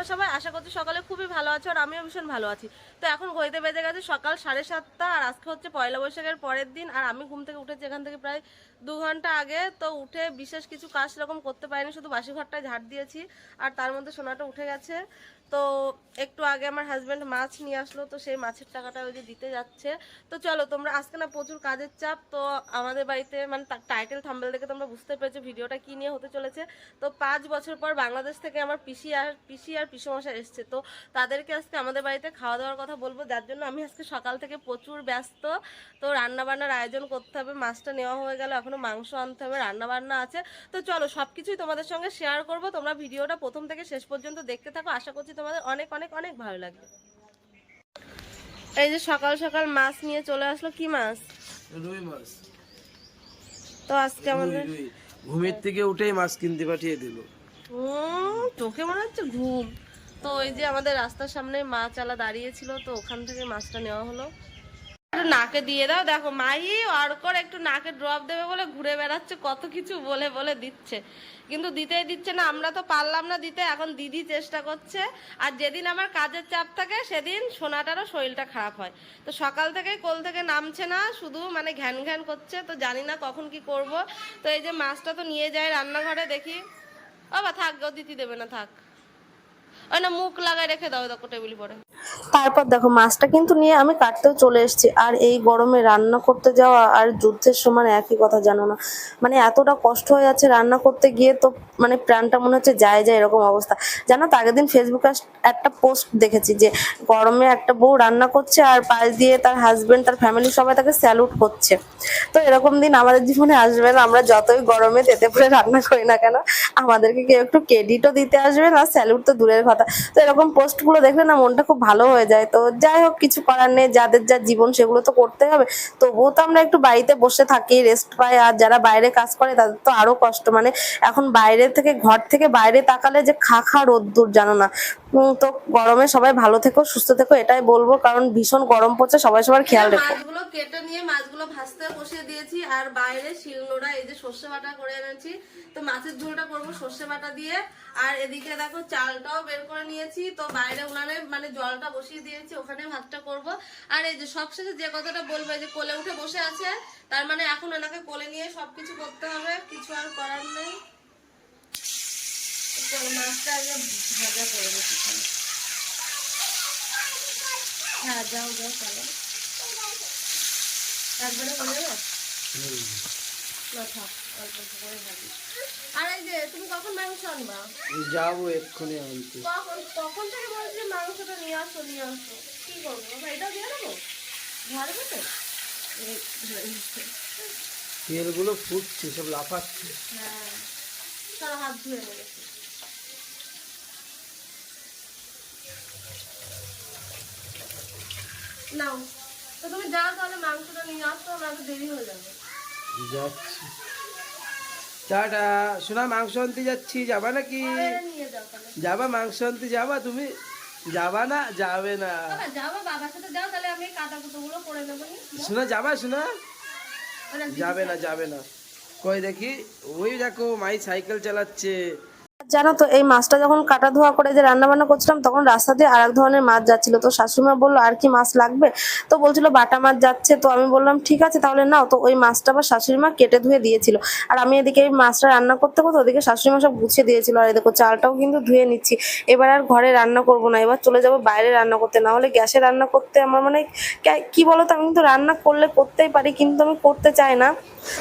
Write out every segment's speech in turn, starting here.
তোমরা সবাই আশা করছি সকালে খুবই ভালো আছো আর আমিও ভীষণ ভালো আছি। তো এখন ঘড়িতে বেজে গেছে সকাল সাড়ে সাতটা আর আজকে হচ্ছে পয়লা বৈশাখের পরের দিন আর আমি ঘুম থেকে উঠেছি এখান থেকে প্রায় দু ঘণ্টা আগে। তো উঠে বিশেষ কিছু কাজ সেরকম করতে পারিনি, শুধু বাসি ঘরটায় ঝাড় দিয়েছি আর তার মধ্যে সোনাটা উঠে গেছে। তো একটু আগে আমার হাজব্যান্ড মাছ নিয়ে আসলো, তো সেই মাছের টাকাটা ওই যে দিতে যাচ্ছে। তো চলো, তোমরা আজকে না প্রচুর কাজের চাপ, তো আমাদের বাড়িতে মানে টাইটেল থাম্বেল দেখে তোমরা বুঝতে পেরেছ ভিডিওটা কি নিয়ে হতে চলেছে। তো পাঁচ বছর পর বাংলাদেশ থেকে আমার পিসি আর পিসি আর পিসমশা এসছে। তো তাদেরকে আজকে আমাদের বাড়িতে খাওয়া দাওয়ার কথা বলব, যার জন্য আমি আজকে সকাল থেকে প্রচুর ব্যস্ত। তো রান্নাবান্নার আয়োজন করতে হবে, মাছটা নেওয়া হয়ে গেল, এখনও মাংস আনতে হবে রান্না বান্না আছে। তো চলো সব কিছুই তোমাদের সঙ্গে শেয়ার করব। তোমরা ভিডিওটা প্রথম থেকে শেষ পর্যন্ত দেখতে থাকো। আশা করছি তোমাদের অনেক অনেক অনেক ভালো লাগবে এই যে সকাল সকাল মাছ নিয়ে চলে আসলো কি মাছ? রুই মাছ। তো আজকে আমাদের। ঘুমের থেকে উঠেই মাছ কিনতে পাঠিয়ে দিল। চোখে মনে হচ্ছে ঘুম। তো ওই যে আমাদের রাস্তার সামনে মাছ আলা দাঁড়িয়েছিল তো ওখান থেকে মাছটা নেওয়া হলো। একটু নাকে দিয়ে দাও দেখো মাই আর করে একটু নাকে ড্রপ দেবে বলে ঘুরে বেড়াচ্ছে কত কিছু বলে বলে দিচ্ছে। কিন্তু দিতেই দিচ্ছে না, আমরা তো পারলাম না দিতে, এখন দিদি চেষ্টা করছে। আর যেদিন আমার কাজের চাপ থাকে, সেদিন সোনাটারও শরীরটা খারাপ হয়। তো সকাল থেকেই কোল থেকে নামছে না, শুধু মানে ঘ্যান ঘ্যান করছে, তো জানি না কখন কি করব। তো এই যে মাছটা তো নিয়ে যায় রান্নাঘরে, দেখি। ও বা থাক দিতি দেবে না, থাক। না, মুখ লাগায় রেখে তারপর দেখো, মাছটা কিন্তু নিয়ে আমি কাটতেও চলে এসেছি। আর এই গরমে রান্না করতে যাওয়া আর যুদ্ধের সময় একই কথা জানো না। মানে এতটা কষ্ট হয়ে যাচ্ছে রান্না করতে গিয়ে তো মানে প্রাণটা মনে হচ্ছে যায় যায় এরকম অবস্থা। জানো তো, আগের দিন ফেসবুকে একটা পোস্ট দেখেছি যে গরমে একটা বউ রান্না করছে আর পাশ দিয়ে তার হাজবেন্ড তার ফ্যামিলি সবাই তাকে স্যালুট করছে। তো এরকম দিন আমাদের জীবনে আসবে না। আমরা যতই গরমে তেতে পরে রান্না করি না কেন, আমাদেরকে কেউ একটু ক্রেডিটও দিতে আসবে না স্যালুট তো দূরের কথা। তো এরকম পোস্টগুলো দেখলে না মনটা খুব ভালো হয়ে যায়। তো যাই হোক কিছু করার নেই। যাদের যা জীবন সেগুলো তো করতে হবে। তবুও তো আমরা একটু বাড়িতে বসে থাকি রেস্ট পাই। আর যারা বাইরে কাজ করে তাদের তো আরও কষ্ট। মানে এখন বাইরে থেকে ঘর থেকে বাইরে তাকালে যে খা খা রোদ্দুর জানো না? তো গরমে সবাই ভালো থেকো সুস্থ থেকো এটাই বলব। কারণ ভীষণ গরম পড়ছে সবাই সবার খেয়াল রেখো। মাছগুলো কেটে নিয়ে মাছগুলো ভাজতে বসিয়ে দিয়েছি। আর বাইরে শিলনোড়া এই যে সর্ষে বাটা করে এনেছি। তো মাছের ঝোলটা করব সর্ষে বাটা দিয়ে। আর এদিকে দেখো চালটাও বের করে নিয়েছি। তো বাইরে উনানে মানে জলটা বসিয়ে দিয়েছি ওখানে ভাতটা করব। আর এই যে সবশেষে যে কথাটা বলব যে কোলে উঠে বসে আছে তার মানে এখন ওনাকে কোলে নিয়ে সবকিছু করতে হবে কিছু আর করার নেই। মাছটা আগে ভাজা করে দিচ্ছি হ্যাঁ যাও যাও চলো। একবারে করে না থাক। অল্প অল্প করে ভাজি আর এই যে তুমি কখন মাংস আনবা? যাব এক্ষুনি আনতে। কখন কখন থেকে বলছি মাংসটা নিয়ে আসো নিয়ে আসো? কি করব? এটাও দিয়ে দেবো? ঝাড়বে তো এই ধরে নিচ্ছে। তেলগুলো ফুটছে সব লাফাচ্ছে। হ্যাঁ হাত ধুয়ে নেবে। নাও তো তুমি যাও তাহলে মাংসটা নিয়ে আসো না তো দেরি হয়ে যাবে। যাচ্ছি। টাটা। শোনা মাংস আনতে যাচ্ছি। যাবা নাকি? যাবা মাংস আনতে যাবা? তুমি যাবা না? যাবে নি। শোনা যাবা শোনা যাবে না যাবে না। কই দেখি? ওই দেখো মাই সাইকেল চালাচ্ছে। জানো তো, এই মাছটা যখন কাটা ধোয়া করে যে রান্না বান্না করছিলাম, তখন রাস্তা দিয়ে আর এক ধরনের মাছ যাচ্ছিল। তো শাশুড়িমা বলল, আর কি মাছ লাগবে? তো বলছিল, বাটা মাছ যাচ্ছে। তো আমি বললাম, ঠিক আছে, তাহলে নাও। তো ওই মাছটা আবার শাশুড়িমা কেটে ধুয়ে দিয়েছিল। আর আমি এদিকে এই মাছটা রান্না করতে করতে ওদিকে শাশুড়িমা সব গুছিয়ে দিয়েছিল। আর এই দেখো, চালটাও কিন্তু ধুয়ে নিচ্ছি। এবার আর ঘরে রান্না করব না, এবার চলে যাব বাইরে রান্না করতে। না হলে গ্যাসে রান্না করতে আমার মানে কে- বলতো, আমি কিন্তু রান্না করলে করতেই পারি, কিন্তু আমি করতে চাই না।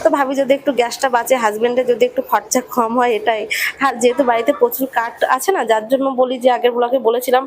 তো ভাবি, যদি একটু গ্যাসটা বাঁচে হাজবেন্ডের যদি একটু খরচা কম হয়, এটাই। আর যেহেতু বাড়িতে প্রচুর কাঠ আছে না? যার জন্য বলি যে আগের ব্লকে বলেছিলাম।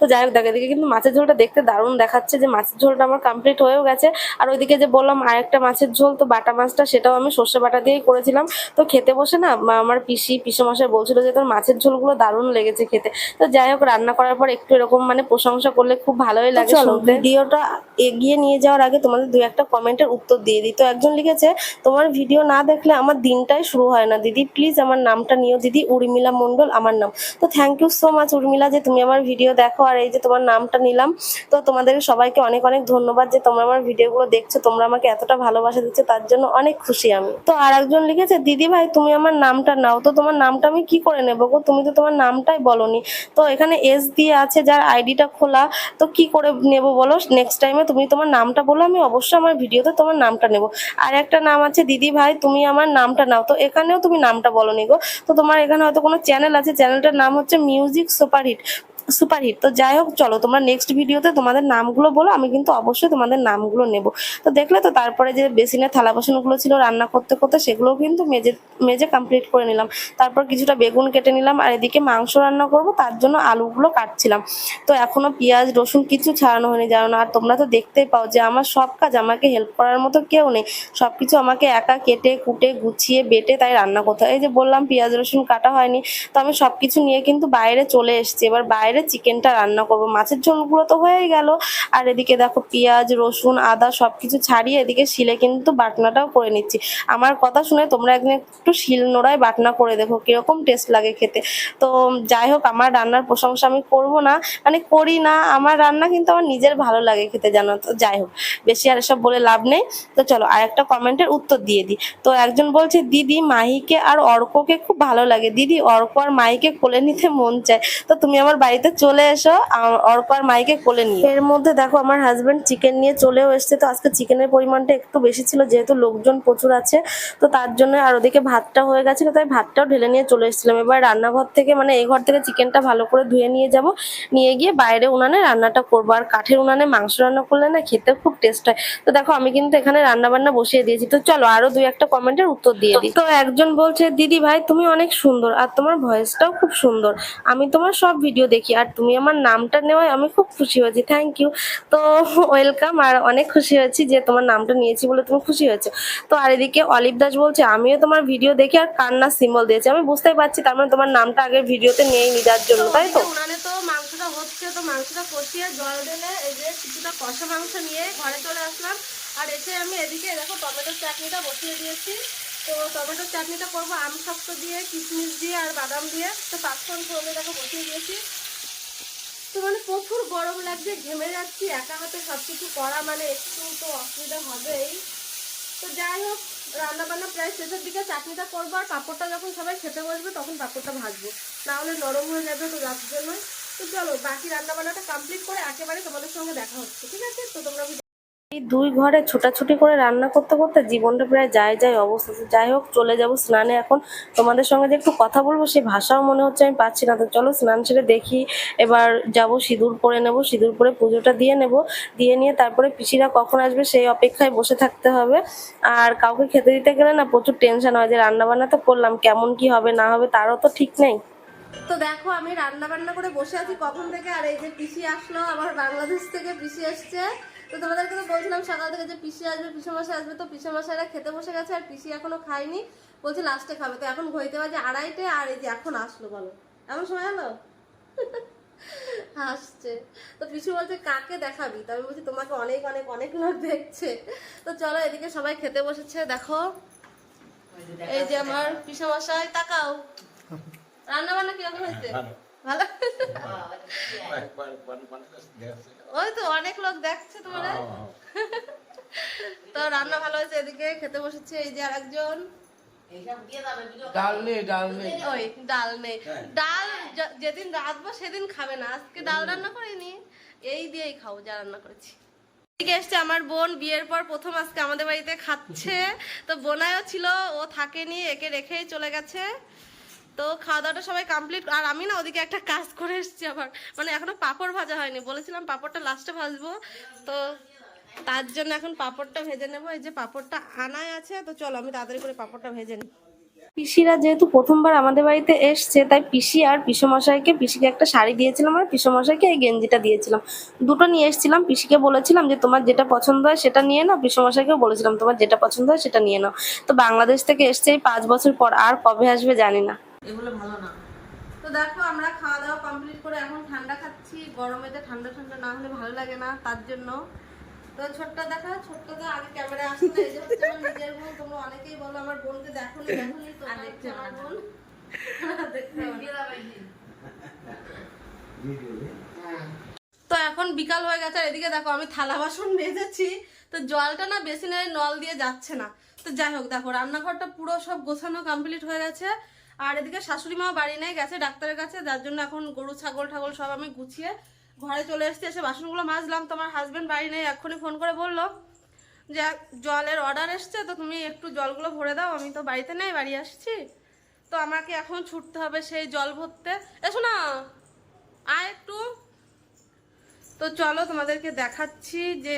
তো যাই হোক দেখে এদিকে কিন্তু মাছের ঝোলটা দেখতে দারুণ দেখাচ্ছে যে মাছের ঝোলটা আমার কমপ্লিট হয়েও গেছে। আর ওইদিকে যে বললাম আরেকটা মাছের ঝোল তো বাটা মাছটা সেটাও আমি সর্ষে বাটা দিয়েই করেছিলাম। তো খেতে বসে না আমার পিসি পিসমশাই বলছিল যে তোর মাছের ঝোলগুলো দারুণ লেগেছে খেতে। তো যাই হোক রান্না করার পর একটু এরকম মানে প্রশংসা করলে খুব ভালোই লাগে ভিডিওটা এগিয়ে নিয়ে যাওয়ার আগে তোমাদের দু একটা কমেন্টের উত্তর দিয়ে দিই। তো একজন লিখেছে তোমার ভিডিও না দেখলে আমার দিনটাই শুরু হয় না দিদি। প্লিজ আমার নামটা নিও দিদি। উর্মিলা মণ্ডল, আমার নাম। তো thank you so much Urmila যে তুমি আমার ভিডিও দেখো আর এই যে তোমার নামটা নিলাম। তো তোমাদের সবাইকে অনেক অনেক ধন্যবাদ যে তোমরা আমার ভিডিওগুলো দেখছ, তোমরা আমাকে এতটা ভালোবাসা দিচ্ছ, তার জন্য অনেক খুশি আমি। তো আর একজন লিখেছে, দিদি ভাই, তুমি আমার নামটা নাও। তো তোমার নামটা আমি কি করে নেব গো? তুমি তো তোমার নামটাই বলনি। তো এখানে এস দিয়ে আছে, যার আইডিটা খোলা। তো কি করে নেব বলো? নেক্সট টাইমে তুমি তোমার নামটা বলো, আমি অবশ্যই আমার ভিডিওতে তোমার নামটা নেব। আর একটা নাম আছে, দিদি ভাই, তুমি আমার নামটা নাও। তো এখানেও তুমি নামটা বলনি গো। তো তোমার এখানে হয়তো কোনো চ্যানেল আছে চ্যানেলটার নাম হচ্ছে মিউজিক সুপারহিট সুপারহিট তো যাই হোক, চলো, তোমরা নেক্সট ভিডিওতে তোমাদের নামগুলো বলো, আমি কিন্তু অবশ্যই তোমাদের নামগুলো নেব। তো দেখলে তো তারপরে যে বেসিনে থালা বাসনগুলো ছিল রান্না করতে করতে, সেগুলোও কিন্তু মেজে মেজে কমপ্লিট করে নিলাম। তারপর কিছুটা বেগুন কেটে নিলাম, আর এদিকে মাংস রান্না করব, তার জন্য আলুগুলো কাটছিলাম। তো এখনও পেঁয়াজ, রসুন কিছু ছাড়ানো হয়নি, জানো না, আর তোমরা তো দেখতেই পাও যে আমার সব কাজ, আমাকে হেল্প করার মতো কেউ নেই। সব কিছু আমাকে একা কেটে, কুটে, গুছিয়ে, বেটে তাই রান্না করতে হয়। এই যে বললাম, পেঁয়াজ, রসুন কাটা হয়নি, তো আমি সব কিছু নিয়ে কিন্তু বাইরে চলে এসেছি। এবার বাইরে চিকেনটা রান্না করব। মাছের ঝোলগুলো তো হয়েই গেল। আর এদিকে দেখো পেঁয়াজ, রসুন, আদা সবকিছু ছাড়িয়ে এদিকে শিলে কিন্তু বাটনাটাও করে নিচ্ছি। আমার কথা শুনে তোমরা একদিন একটু শিল নোড়ায় বাটনা করে দেখো, কীরকম টেস্ট লাগে খেতে। তো যাই হোক, আমার রান্নার প্রশংসা আমি করব না। মানে করি না, আমার রান্না কিন্তু আমার নিজের ভালো লাগে খেতে, জানো তো। যাই হোক, বেশি আর এসব বলে লাভ নেই। তো চলো, আর একটা কমেন্টের উত্তর দিয়ে দিই। তো একজন বলছে, দিদি, মাহিকে আর অর্ককে খুব ভালো লাগে। দিদি, অর্ক আর মাহিকে কোলে নিতে মন চায়। তো তুমি আমার বাড়িতে চলে এসো আ- মাইকে কোলে নিয়ে। এর মধ্যে দেখো, আমার হাজবেন্ড চিকেন নিয়ে চলেও এসছে। তো আজকে চিকেনের পরিমাণটা একটু বেশি ছিল, যেহেতু লোকজন প্রচুর আছে, তো তার জন্য আর ওদিকে ভাতটা হয়ে গেছিল তাই ভাতটাও ঢেলে নিয়ে চলে এসেছিলাম। এবার রান্নাঘর থেকে মানে এই ঘর থেকে চিকেনটা ভালো করে ধুয়ে নিয়ে যাব। নিয়ে গিয়ে বাইরে উনানে রান্নাটা করব। আর কাঠের উনানে মাংস রান্না করলে না খেতে খুব টেস্ট হয়। তো দেখো, আমি কিন্তু এখানে রান্না বান্না বসিয়ে দিয়েছি। তো চলো, আরও দুই একটা কমেন্টের উত্তর দিয়ে দিই। তো একজন বলছে, দিদি ভাই, তুমি অনেক সুন্দর। আর তোমার ভয়েসটাও খুব সুন্দর। আমি তোমার সব ভিডিও দেখি। আর তুমি আমার নামটা নেওয়ায় আমি খুব খুশি হয়েছি। থ্যাংক ইউ তো ওয়েলকাম আর অনেক খুশি হয়েছি যে তোমার নামটা নিয়েছি বলে তুমি খুশি হয়েছো। তো আর এদিকে অলিভ দাস বলছে, আমিও তোমার ভিডিও দেখে আর কান্নার সিম্বল দিয়েছি। আমি বুঝতেই পারছি, তার মানে তোমার নামটা আগের ভিডিওতে নিয়েই নি যার জন্য, তাই তো? উনানে তো মাংসটা হচ্ছে, তো মাংসটা কষিয়ে জল ঢেলে এই কিছুটা কষা মাংস নিয়ে ঘরে চলে আসলাম। আর এসে আমি এদিকে দেখো টমেটোর চাটনিটা বসিয়ে দিয়েছি। তো টমেটোর চাটনিটা করব, আম শক্ত দিয়ে, কিশমিশ দিয়ে আর বাদাম দিয়ে। তো পাঁচফোড়ন ফোড়নে দেখো বসিয়ে দিয়েছি। তো মানে প্রচুর গরম লাগছে, ঘেমে যাচ্ছি, একা হাতে সব কিছু করা মানে একটু তো অসুবিধা হবেই। তো যাই হোক, রান্নাবান্না প্রায় শেষের দিকে চাটনিটা করব, আর পাঁপড়টা যখন সবাই খেতে বসবে তখন পাঁপড়টা ভাজবো। না হলে নরম হয়ে যাবে তো যার জন্য তো চলো, বাকি রান্নাবান্নাটা কমপ্লিট করে একেবারে তোমাদের সঙ্গে দেখা হচ্ছে, ঠিক আছে? তো তোমরা এই দুই ঘরে ছোটাছুটি করে রান্না করতে করতে জীবনটা প্রায় যায় যায় অবস্থা। যাই হোক, চলে যাব স্নানে এখন। তোমাদের সঙ্গে যে একটু কথা বলব, সেই ভাষাও মনে হচ্ছে আমি পাচ্ছি না। তো চলো স্নান সেরে দেখি। এবার যাব সিঁদুর পরে নেব। সিঁদুর পরে পুজোটা দিয়ে নেব। দিয়ে নিয়ে তারপরে পিসিরা কখন আসবে সেই অপেক্ষায় বসে থাকতে হবে। আর কাউকে খেতে দিতে গেলে না প্রচুর টেনশন হয় যে রান্না বান্না তো করলাম, কেমন কি হবে, না হবে তারও তো ঠিক নেই। তো দেখো, আমি রান্না বান্না করে বসে আছি কখন থেকে। আর এই যে পিসি আসলো আমার বাংলাদেশ থেকে পিসি এসছে। তো তোমাদেরকে তো বলছিলাম সকাল থেকে যে পিসি আসবে পিসে মশাই আসবে তো পিসে মশাইরা খেতে বসে গেছে আর পিসি এখনও খায়নি। বলছে লাস্টে খাবে। তো এখন ঘইতে বাজে আড়াইটে আর এই যে এখন আসলো বলো। এমন সময় হলো? হাসছে। তো পিসু বলছে কাকে দেখাবি? তো আমি বলছি তোমাকে অনেক অনেক অনেক লোক দেখছে। তো চলো এদিকে সবাই খেতে বসেছে দেখো। এই যে আমার পিসা মশাই তাকাও। রান্না বান্না কীরকম হয়েছে? ভালো। ওই তো অনেক লোক দেখছে তোমার। তো রান্না ভালো হয়েছে এদিকে খেতে বসেছে এই যে আরেকজন। ডাল নেই ডাল নেই। ওই ডাল নেই। ডাল যেদিন রাঁধবো সেদিন খাবে না আজকে ডাল রান্না করিনি এই দিয়েই খাব যা রান্না করেছি। এদিকে এসছে আমার বোন বিয়ের পর প্রথম আজকে আমাদের বাড়িতে খাচ্ছে। তো বোনায়ও ছিল ও থাকেনি একে রেখেই চলে গেছে। তো খাওয়া দাওয়াটা সবাই কমপ্লিট আর আমি না ওদিকে একটা কাজ করে এসেছি আবার। মানে এখনও পাঁপড় ভাজা হয়নি, বলেছিলাম পাঁপড়টা লাস্টে ভাজবো। তো তার জন্য এখন পাঁপড়টা ভেজে নেব। এই যে পাঁপড়টা আনায় আছে, তো চলো আমি তাড়াতাড়ি করে পাঁপড়টা ভেজে নিই। পিসিরা যেহেতু প্রথমবার আমাদের বাড়িতে এসছে, তাই পিসি আর পিসমশাইকে, পিসিকে একটা শাড়ি দিয়েছিলাম আর পিসমশাইকে এই গেঞ্জিটা দিয়েছিলাম। দুটো নিয়ে এসেছিলাম, পিসিকে বলেছিলাম যে তোমার যেটা পছন্দ হয় সেটা নিয়ে নাও, পিসমশাইকেও বলেছিলাম তোমার যেটা পছন্দ হয় সেটা নিয়ে নাও। তো বাংলাদেশ থেকে এসছে এই পাঁচ বছর পর, আর কবে আসবে জানি না। এগুলো ভালো না। তো দেখো আমরা খাওয়া দাওয়া কমপ্লিট করে এখন ঠান্ডা খাচ্ছি। গরমেতে ঠান্ডা ঠান্ডা না হলে ভালো লাগে না তার জন্য। তো ছোট্ট দেখা ছোট্ট তো আগে ক্যামেরা আসছে এই যে হচ্ছে আমার নিজের বোন। তোমরা অনেকেই বলো আমার বোনকে দেখো নি দেখো নি তো আর দেখতে আমার। বোন। দেখতে হবে। না। তো এখন বিকাল হয়ে গেছে আর এদিকে দেখো আমি থালা বাসন মেজেছি। তো জলটা না বেশি বেসিনের নল দিয়ে যাচ্ছে না। তো যাই হোক দেখো রান্নাঘরটা পুরো সব গোছানো কমপ্লিট হয়ে গেছে। আর এদিকে শাশুড়ি মা বাড়ি নেই, গেছে ডাক্তারের কাছে, যার জন্য এখন গরু, ছাগল, ঠাগল সব আমি গুছিয়ে ঘরে চলে এসেছি। এসে বাসনগুলো মাজলাম, তো আমার হাজবেন্ড বাড়ি নেই, এক্ষুনি ফোন করে বলল যে, জলের অর্ডার এসছে, তো তুমি একটু জলগুলো ভরে দাও, আমি তো বাড়িতে নেই, বাড়ি আসছি। তো আমাকে এখন ছুটতে হবে সেই জল ভরতে। এসো না আয় একটু। তো চলো তোমাদেরকে দেখাচ্ছি যে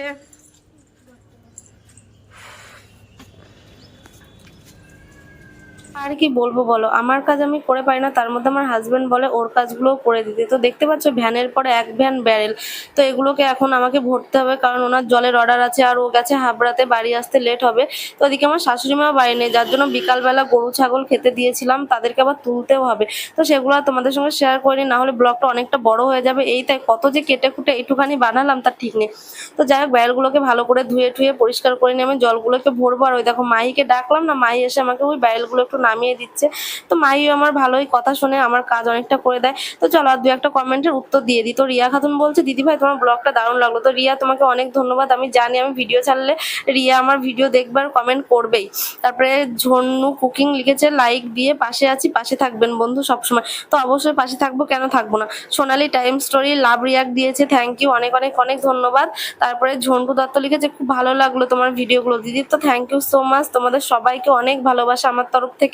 আর কি বলব বলো? আমার কাজ আমি করে পারি না, তার মধ্যে আমার হাজবেন্ড বলে ওর কাজগুলোও করে দিতে। তো দেখতে পাচ্ছ, ভ্যানের পরে এক ভ্যান ব্যারেল তো এগুলোকে এখন আমাকে ভরতে হবে, কারণ ওনার জলের অর্ডার আছে আর ও গেছে হাবড়াতে, বাড়ি আসতে লেট হবে। তো ওদিকে আমার শাশুড়ি মা বাড়ি নেই, যার জন্য বিকালবেলা গরু, ছাগল খেতে দিয়েছিলাম, তাদেরকে আবার তুলতেও হবে। তো সেগুলো তোমাদের সঙ্গে শেয়ার করিনি, না হলে ব্লগটা অনেকটা বড় হয়ে যাবে। এই তাই কত যে কেটে কুটে একটুখানি বানালাম, তার ঠিক নেই। তো যাই হোক ব্যারেলগুলোকে ভালো করে ধুয়ে টুয়ে পরিষ্কার করে নিয়ে আমি জলগুলোকে ভরবো। আর ওই দেখো, মাইকে ডাকলাম না, মাই এসে আমাকে ওই ব্যারেলগুলো একটু নামিয়ে দিচ্ছে। তো মাহিও আমার ভালোই কথা শুনে আমার কাজ অনেকটা করে দেয়। তো চলো আর দু একটা কমেন্টের উত্তর দিয়ে দিই। তো রিয়া খাতুন বলছে, দিদি ভাই, তোমার ব্লগটা দারুণ লাগল। তো রিয়া, তোমাকে অনেক ধন্যবাদ। আমি জানি আমি ভিডিও ছাড়লে রিয়া আমার ভিডিও দেখবে আর কমেন্ট করবেই। তারপরে ঝন্নু কুকিং লিখেছে, লাইক দিয়ে পাশে আছি, পাশে থাকবেন বন্ধু সবসময়। তো অবশ্যই পাশে থাকব, কেন থাকব না? Sonali time story, love react দিয়েছে থ্যাংক ইউ অনেক অনেক অনেক ধন্যবাদ। তারপরে ঝন্টু দত্ত লিখেছে, খুব ভালো লাগল তোমার ভিডিওগুলো। দিদি, তো থ্যাংক ইউ সো মাচ তোমাদের সবাইকে অনেক ভালোবাসা আমার তরফ থেকে।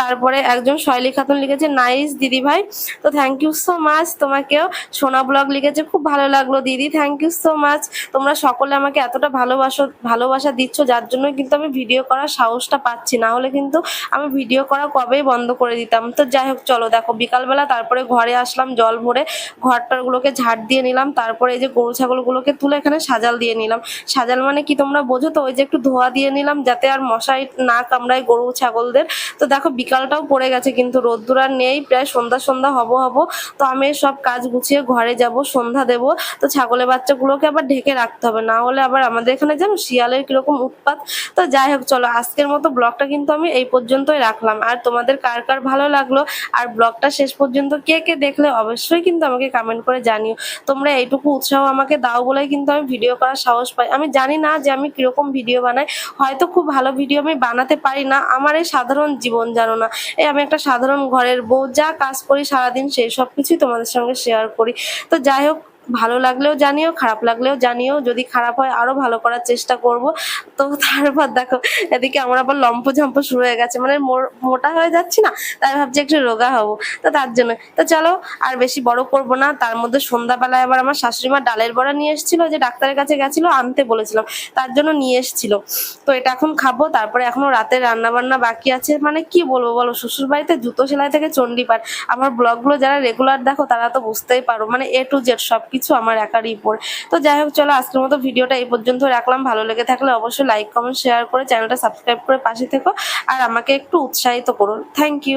তারপরে একজন শৈলী খাতুন লিখেছে, নাইস দিদি ভাই। তো থ্যাংক ইউ সো মাচ তোমাকেও সোনা ব্লগ লিখেছে, খুব ভালো লাগল দিদি থ্যাংক ইউ সো মাচ তোমরা সকলে আমাকে এতটা ভালোবাসো, ভালোবাসা দিচ্ছ, যার জন্য কিন্তু আমি ভিডিও করার সাহসটা পাচ্ছি। না হলে কিন্তু আমি ভিডিও করা কবেই বন্ধ করে দিতাম। তো যাই হোক, চলো দেখো, বিকালবেলা তারপরে ঘরে আসলাম, জল ভরে ঘরটারগুলোকে ঝাড় দিয়ে নিলাম। তারপরে এই যে গরু, ছাগলগুলোকে তুলে এখানে সাজাল দিয়ে নিলাম। সাজাল মানে কি তোমরা বোঝো তো? ওই যে একটু ধোয়া দিয়ে নিলাম, যাতে আর মশাই না কামড়ায় গরু, ছাগলদের। তো দেখো বিকালটাও পড়ে গেছে, কিন্তু রোদ্দুর আর নেই, প্রায় সন্ধ্যা সন্ধ্যা হব হব। তো আমি সব কাজ গুছিয়ে ঘরে যাব, সন্ধ্যা দেব। তো ছাগলের বাচ্চাগুলোকে আবার ঢেকে রাখতে হবে, না হলে আবার আমাদের এখানে যেন শিয়ালের কীরকম উৎপাত। তো যাই হোক, চলো আজকের মতো ব্লগটা কিন্তু আমি এই পর্যন্তই রাখলাম। আর তোমাদের কার কার ভালো লাগল, আর ব্লগটা শেষ পর্যন্ত কে কে দেখলে অবশ্যই কিন্তু আমাকে কমেন্ট করে জানিও। তোমরা এইটুকু উৎসাহ আমাকে দাও বলেই কিন্তু আমি ভিডিও করার সাহস পাই। আমি জানি না যে আমি কীরকম ভিডিও বানাই, হয়তো খুব ভালো ভিডিও আমি বানাতে পারি না। আমার এই সাধারণ জীবন জানো না। এই আমি একটা সাধারণ ঘরের বউ, যা কাজ করি সারাদিন সেই সব কিছুই তোমাদের সঙ্গে শেয়ার করি। তো যাই হোক ভালো লাগলেও জানিও, খারাপ লাগলেও জানিও। যদি খারাপ হয়, আরও ভালো করার চেষ্টা করব। তো তারপর দেখো, এদিকে আমার আবার লম্প ঝম্প শুরু হয়ে গেছে। মানে মোটা হয়ে যাচ্ছি না, তাই ভাবছি একটু রোগা হব। তো তার জন্য, তো চলো, আর বেশি বড় করব না। তার মধ্যে সন্ধ্যাবেলায় আবার আমার শাশুড়ি মা ডালের বড়া নিয়ে এসেছিল, যে ডাক্তারের কাছে গেছিল, আনতে বলেছিলাম। তার জন্য নিয়ে এসেছিল। তো এটা এখন খাব, তারপরে এখনও রাতের রান্না বান্না বাকি আছে। মানে কি বলব বলো শ্বশুর বাড়িতে জুতো সেলাই থেকে চণ্ডীপাঠ। আমার ব্লগগুলো যারা রেগুলার দেখো, তারা তো বুঝতেই পারো। মানে এ টু জেড সবকিছু আমার একারই উপর তো যাই হোক, চলো আজকের মতো ভিডিওটা এই পর্যন্ত রাখলাম। ভালো লেগে থাকলে অবশ্যই লাইক কমেন্ট শেয়ার করে চ্যানেলটা সাবস্ক্রাইব করে পাশে থেকো। আর আমাকে একটু উৎসাহিত করুন থ্যাংক ইউ